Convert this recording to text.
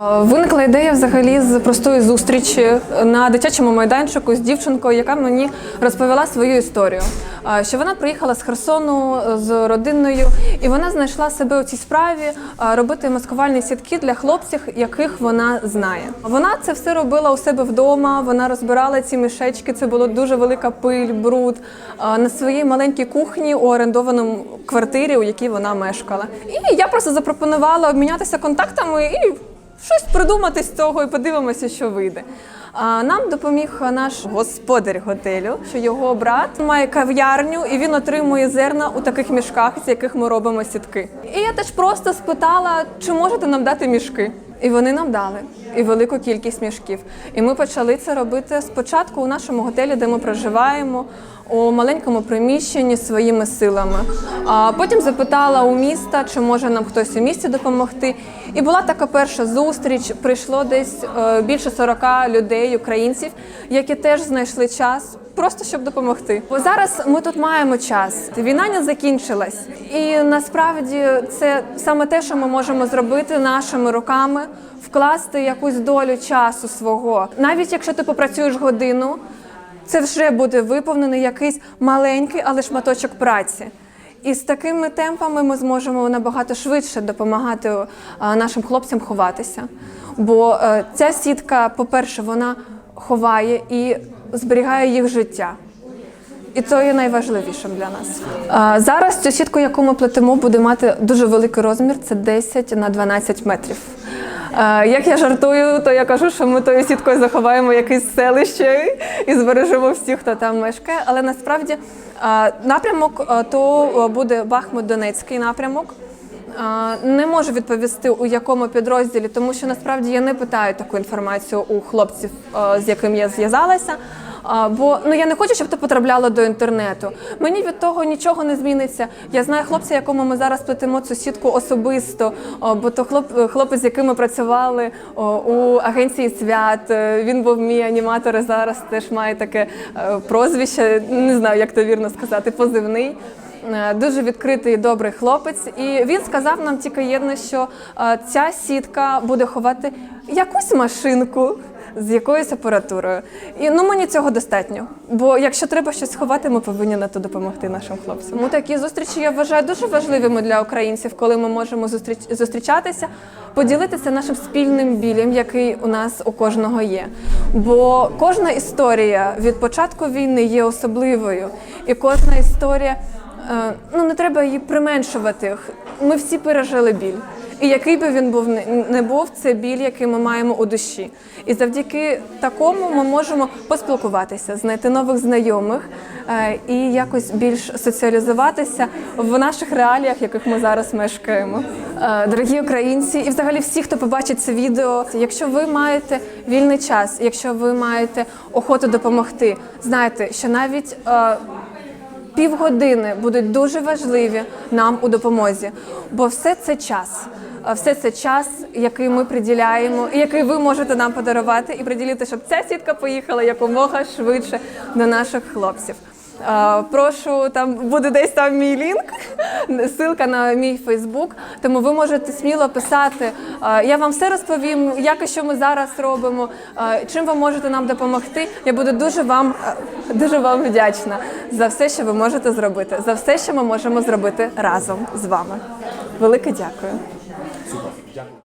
Виникла ідея взагалі з простої зустрічі на дитячому майданчику з дівчинкою, яка мені розповіла свою історію. Що вона приїхала з Херсону з родиною, і вона знайшла себе у цій справі робити маскувальні сітки для хлопців, яких вона знає. Вона це все робила у себе вдома. Вона розбирала ці мішечки. Це було дуже велика пиль, бруд на своїй маленькій кухні у орендованому квартирі, у якій вона мешкала. І я просто запропонувала обмінятися контактами і щось придумати з цього і подивимося, що вийде. А нам допоміг наш господар готелю, що його брат має кав'ярню і він отримує зерна у таких мішках, з яких ми робимо сітки. І я теж просто спитала, чи можете нам дати мішки. І вони нам дали і велику кількість мішків. І ми почали це робити спочатку у нашому готелі, де ми проживаємо, у маленькому приміщенні своїми силами. А потім запитала у міста, чи може нам хтось у місті допомогти. І була така перша зустріч. Прийшло десь е, більше 40 людей, українців, які теж знайшли час. Просто щоб допомогти, бо зараз ми тут маємо час. Війна не закінчилась, і насправді це саме те, що ми можемо зробити нашими руками, вкласти якусь долю часу свого. Навіть якщо ти попрацюєш годину, це вже буде виповнений якийсь маленький, але шматочок праці. І з такими темпами ми зможемо набагато швидше допомагати нашим хлопцям ховатися. Бо е, ця сітка, по-перше, вона ховає і зберігає їх життя. І це є найважливішим для нас. Зараз цю сітку, яку ми плетемо, буде мати дуже великий розмір це 10 на 12 метрів. Як я жартую, то я кажу, що ми тою сіткою заховаємо якесь селище і збережемо всіх, хто там мешкає. Але насправді напрямок то буде Бахмут-Донецький напрямок. Не можу відповісти у якому підрозділі, тому що насправді я не питаю таку інформацію у хлопців, з яким я зв'язалася. А, Бо ну я не хочу, щоб це потрапляло до інтернету. Мені від того нічого не зміниться. Я знаю хлопця, якому ми зараз плетемо цю сітку особисто. Бо то хлоп, хлопець, з яким ми працювали у агенції свят. е, Він був мій аніматор. і Зараз теж має таке е, прозвище. Не знаю, як то вірно сказати, позивний. Е, Дуже відкритий і добрий хлопець, і він сказав нам тільки єдне, що ця сітка буде ховати якусь машинку з якоюсь апаратурою. І ну мені цього достатньо. Бо якщо треба щось сховати, ми повинні на то допомогти нашим хлопцям. Тому такі зустрічі я вважаю дуже важливими для українців, коли ми можемо зустріч зустрічатися, поділитися нашим спільним білем, який у нас у кожного є. Бо кожна історія від початку війни є особливою, і кожна історія. Е, ну не треба її применшувати. Ми всі пережили біль. І який би він був не- був, це біль, який ми маємо у душі. І завдяки такому ми можемо поспілкуватися, знайти нових знайомих е, і якось більш соціалізуватися в наших реаліях, в яких ми зараз мешкаємо. Е, Дорогі українці, і взагалі всі, хто побачить це відео, якщо ви маєте вільний час, якщо ви маєте охоту допомогти, знайте, що навіть е, півгодини будуть дуже важливі нам у допомозі, бо все це час. Все це час, який ми приділяємо, і який ви можете нам подарувати, і приділити, щоб ця сітка поїхала якомога швидше до наших хлопців. Прошу, там буде десь там мій лінк, ссылка на мій Фейсбук. Тому ви можете сміло писати. Я вам все розповім, як і що ми зараз робимо, чим ви можете нам допомогти. Я буду дуже вам дуже вам вдячна за все, що ви можете зробити, за все, що ми можемо зробити разом з вами. Велике дякую. Sudah.